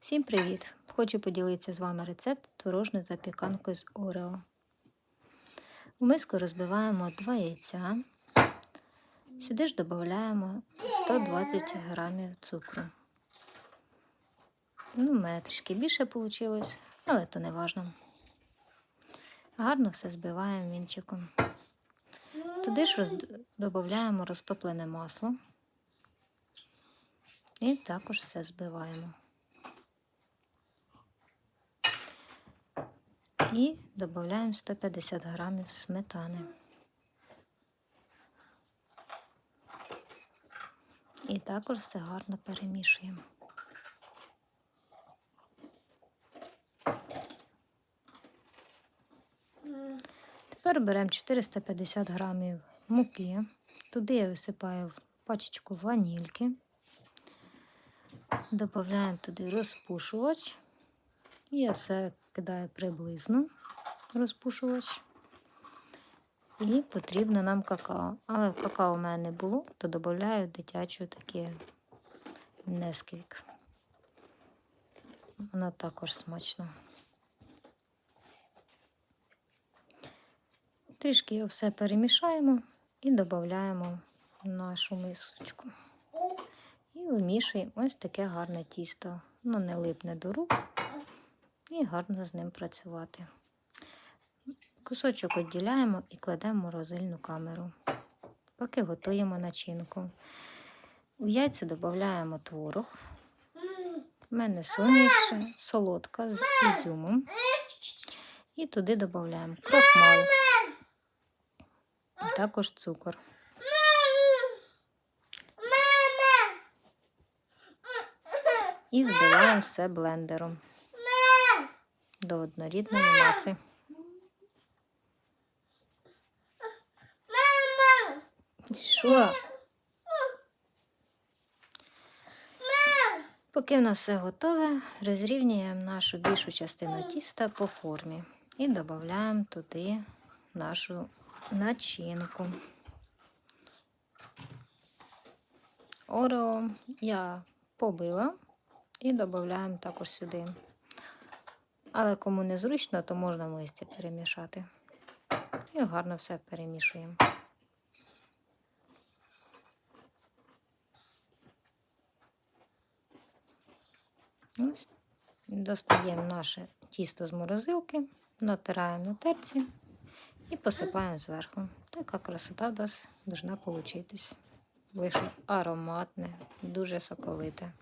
Всім привіт! Хочу поділитися з вами рецепт творожної запіканки з Орео. У миску розбиваємо 2 яйця. Сюди ж додаємо 120 грамів цукру. Ну, у мене трішки більше вийшло, але то не важно. Гарно все збиваємо вінчиком. Туди ж роз... додаємо розтоплене масло. І також все збиваємо. І додаємо 150 грамів сметани. І також все гарно перемішуємо. Тепер беремо 450 грамів муки. Туди я висипаю пачечку ванільки. Додаємо туди розпушувач. Я все кидаю приблизно розпушувач. І потрібно нам какао. Але какао в мене не було, то додаю дитячу таке несквік. Воно також смачно. Трішки його все перемішаємо і додаємо нашу мисочку. І вимішуємо ось таке гарне тісто. Воно не липне до рук і гарно з ним працювати. Кусочок відділяємо і кладемо в морозильну камеру, поки готуємо начинку. У яйця додаємо творог. У мене суміш солодка з ізюмом. І туди додаємо крохмал, також цукор. І збиваємо все блендером до однорідної маси. Що? Поки в нас все готове, розрівнюємо нашу більшу частину тіста по формі і додаємо туди нашу начинку. Орео я побила і додаємо також сюди. Але кому не зручно, то можна мисці перемішати. І гарно все перемішуємо. Ось, достаємо наше тісто з морозилки, натираємо на терці і посипаємо зверху. Така красота в нас повинна получитись. Вийшло ароматне, дуже соковите.